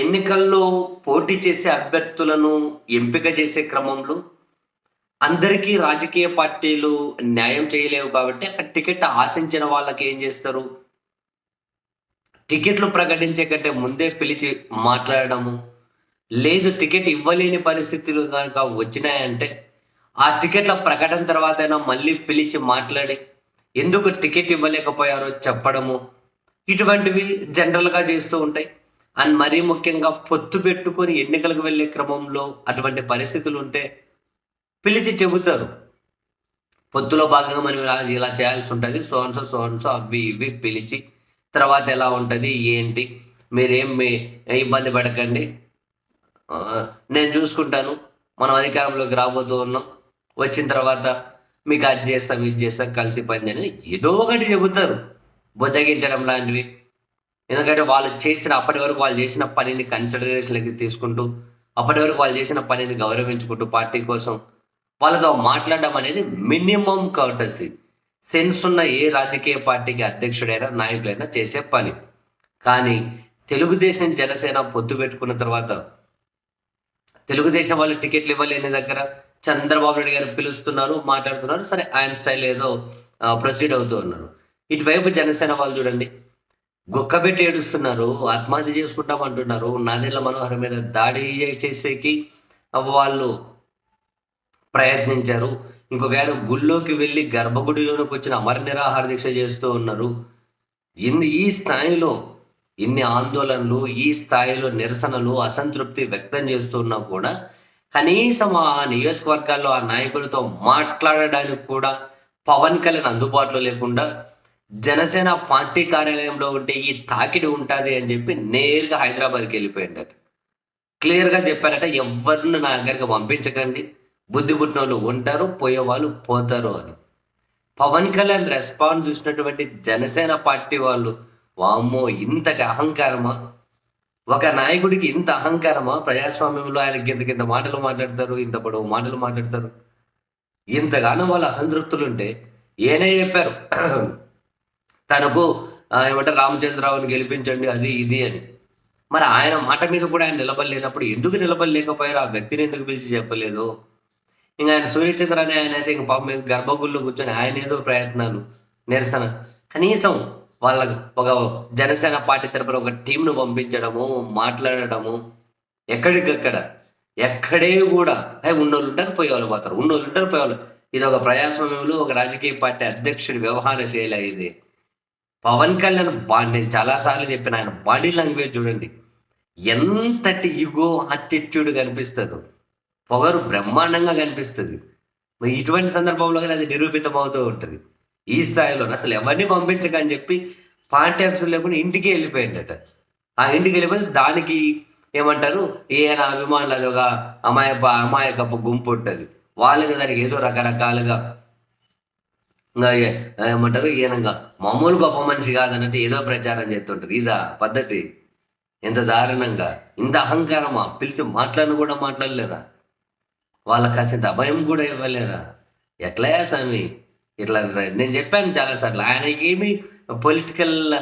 ఎన్నికల్లో పోటీ చేసే అభ్యర్థులను ఎంపిక చేసే క్రమంలో అందరికీ రాజకీయ పార్టీలు న్యాయం చేయలేవు కాబట్టి అక్కడ టికెట్ ఆశించిన వాళ్ళకి ఏం చేస్తారు? టికెట్లు ప్రకటించే కంటే ముందే పిలిచి మాట్లాడడము. లేదు టికెట్ ఇవ్వలేని పరిస్థితులు కనుక వచ్చినాయంటే ఆ టికెట్ల ప్రకటన తర్వాత అయినా మళ్ళీ పిలిచి మాట్లాడి ఎందుకు టికెట్ ఇవ్వలేకపోయారో చెప్పడము. ఇటువంటివి జనరల్గా చేస్తూ ఉంటాయి. అండ్ మరీ ముఖ్యంగా పొత్తు పెట్టుకొని ఎన్నికలకు వెళ్ళే క్రమంలో అటువంటి పరిస్థితులు ఉంటే పిలిచి చెబుతారు. పొత్తులో భాగంగా మనం ఇలా చేయాల్సి ఉంటుంది. సోన్సో సోన్సో అవి ఇవి పిలిచి తర్వాత ఎలా ఉంటుంది ఏంటి మీరేం మీ ఇబ్బంది పడకండి. నేను చూసుకుంటాను. మనం అధికారంలోకి రాబోతూ ఉన్నాం. వచ్చిన తర్వాత మీకు అది చేస్తాం ఇది చేస్తాం కలిసి పని చేయండి ఏదో ఒకటి చెబుతారు. బుజ్జగించడం లాంటివి. ఎందుకంటే వాళ్ళు చేసిన అప్పటి వరకు వాళ్ళు చేసిన పనిని కన్సిడరేషన్లకి తీసుకుంటూ అప్పటి వరకు వాళ్ళు చేసిన పనిని గౌరవించుకుంటూ పార్టీ కోసం వాళ్ళతో మాట్లాడడం అనేది మినిమం కౌటసీ సెన్స్ ఉన్న ఏ రాజకీయ పార్టీకి అధ్యక్షుడైనా నాయకుడైనా చేసే పని. కానీ తెలుగుదేశం జనసేన పొత్తు పెట్టుకున్న తర్వాత తెలుగుదేశం వాళ్ళు టికెట్లు ఇవ్వలేని దగ్గర చంద్రబాబు నాయుడు గారు పిలుస్తున్నారు మాట్లాడుతున్నారు సరే ఆయన స్టైల్ ఏదో ప్రొసీడ్ అవుతూ ఉన్నారు. ఇటువైపు జనసేన వాళ్ళు చూడండి గుక్కబెట్టి ఏడుస్తున్నారు ఆత్మహత్య చేసుకుంటాం అంటున్నారు. నాదెళ్ళ మనోహర్ మీద దాడి చేసేకి వాళ్ళు ప్రయత్నించారు. ఇంకొక ఆయన గుళ్ళోకి వెళ్ళి గర్భగుడిలోనికి వచ్చిన అమర నిరాహార దీక్ష చేస్తూ ఉన్నారు. ఇన్ని ఈ స్థాయిలో ఇన్ని ఆందోళనలు ఈ స్థాయిలో నిరసనలు అసంతృప్తి వ్యక్తం చేస్తున్నా కూడా కనీసం ఆ నియోజకవర్గాల్లో ఆ నాయకులతో మాట్లాడడానికి కూడా పవన్ కళ్యాణ్ అందుబాటులో లేకుండా జనసేన పార్టీ కార్యాలయంలో ఉంటే ఈ తాకిడి ఉంటుంది అని చెప్పి నేరుగా హైదరాబాద్కి వెళ్ళిపోయిందట క్లియర్గా చెప్పారట ఎవరిని నా దగ్గరికి పంపించకండి. బుద్ధి పుట్టిన వాళ్ళు ఉంటారు పోయే వాళ్ళు పోతారు అని. పవన్ కళ్యాణ్ రెస్పాన్స్ చూసినటువంటి జనసేన పార్టీ వాళ్ళు వామ్మో ఇంతటి అహంకారమా? ఒక నాయకుడికి ఇంత అహంకారమా? ప్రజాస్వామ్యంలో ఆయనకి ఇంత కింద మాటలు మాట్లాడతారు ఇంత పొడవు మాటలు మాట్లాడతారు. ఇంతగానో వాళ్ళు అసంతృప్తులు ఉంటే ఏనే చెప్పారు? తనకు ఆ, ఏమంటారు రామచంద్రరావుని గెలిపించండి అది ఇది అని. మరి ఆయన మాట మీద కూడా ఆయన నిలబడలేనప్పుడు ఎందుకు నిలబడలేకపోయారు? ఆ వ్యక్తిని ఎందుకు పిలిచి చెప్పలేదు? ఇంకా ఆయన సూర్యచంద్ర అనే ఆయన అయితే ఇంక పాపం గర్భగుల్లో కూర్చొని ఆయన ఏదో ప్రయత్నాలు నిరసన. కనీసం వాళ్ళ ఒక జనసేన పార్టీ తరపున ఒక టీంను పంపించడము మాట్లాడటము ఎక్కడికక్కడ ఎక్కడే కూడా అయ్యి ఉన్నోళ్ళు ఉంటారు పోయేవాళ్ళు మాత్రం ఉన్నోళ్ళు ఉంటారు పోయేవాళ్ళు. ఇది ఒక ప్రజాస్వామ్యంలో ఒక రాజకీయ పార్టీ అధ్యక్షుడి వ్యవహార శైలి ఇది. పవన్ కళ్యాణ్ బా నేను చాలాసార్లు చెప్పిన ఆయన బాడీ లాంగ్వేజ్ చూడండి. ఎంతటి ఈగో అటిట్యూడ్ కనిపిస్తుందో. పొగరు బ్రహ్మాండంగా కనిపిస్తుంది. మరి ఇటువంటి సందర్భంలో కానీ అది నిరూపితమవుతూ ఉంటుంది. ఈ స్థాయిలో అసలు ఎవరిని పంపించకని చెప్పి పార్టీ ఆఫీసులు లేకుండా ఇంటికి వెళ్ళిపోయిందట. ఆ ఇంటికి వెళ్ళిపోతే దానికి ఏమంటారు? ఈయన అభిమానులు అది ఒక అమాయ అమాయకపు గుంపు ఉంటుంది. వాళ్ళకి దానికి ఏదో రకరకాలుగా ఇంకా ఏమంటారు? ఈయనంగా మామూలు గొప్ప మనిషి కాదన్నట్టు ఏదో ప్రచారం చేస్తుంటారు. ఇదా పద్ధతి? ఎంత దారుణంగా? ఇంత అహంకారమా? పిలిచి మాట్లాడిన కూడా మాట్లాడలేదా? వాళ్ళకి కాసింత అభయం కూడా ఇవ్వలేదా? ఎట్లా స్వామి? ఇట్లా నేను చెప్పాను చాలాసార్లు. ఆయనకి ఏమి పొలిటికల్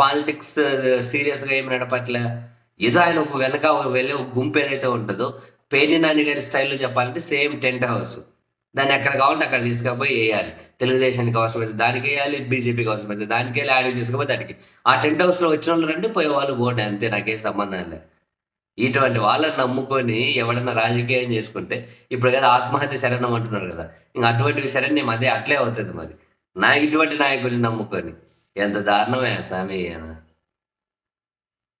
పాలిటిక్స్ సీరియస్గా ఏమి నడపట్లే? ఏదో ఆయన ఒక వెనక వెళ్ళే ఒక గుంపు ఏదైతే ఉంటుందో పేర్ని నాని గారి స్టైల్లో చెప్పాలంటే సేమ్ టెంట్ హౌస్. దాన్ని ఎక్కడ కావాలంటే అక్కడ తీసుకుపోయి వేయాలి. తెలుగుదేశానికి అవసరమైతే దానికి వేయాలి బీజేపీకి అవసరమైతే దానికి వెళ్ళి ఆడికి తీసుకుపోయి దానికి ఆ టెంట్ హౌస్లో వచ్చిన వాళ్ళు రండి పోయే వాళ్ళు పోండి అంతే నాకేం సంబంధం లేదు. ఇటువంటి వాళ్ళని నమ్ముకొని ఎవడన్నా రాజకీయం చేసుకుంటే ఇప్పుడు కదా ఆత్మహత్య శరణం అంటున్నారు కదా. ఇంకా అటువంటివి శరణ్యం అదే అట్లే అవుతుంది మరి. నా ఇటువంటి నాయకుడిని నమ్ముకొని ఎంత దారుణమే స్వామి ఈయన.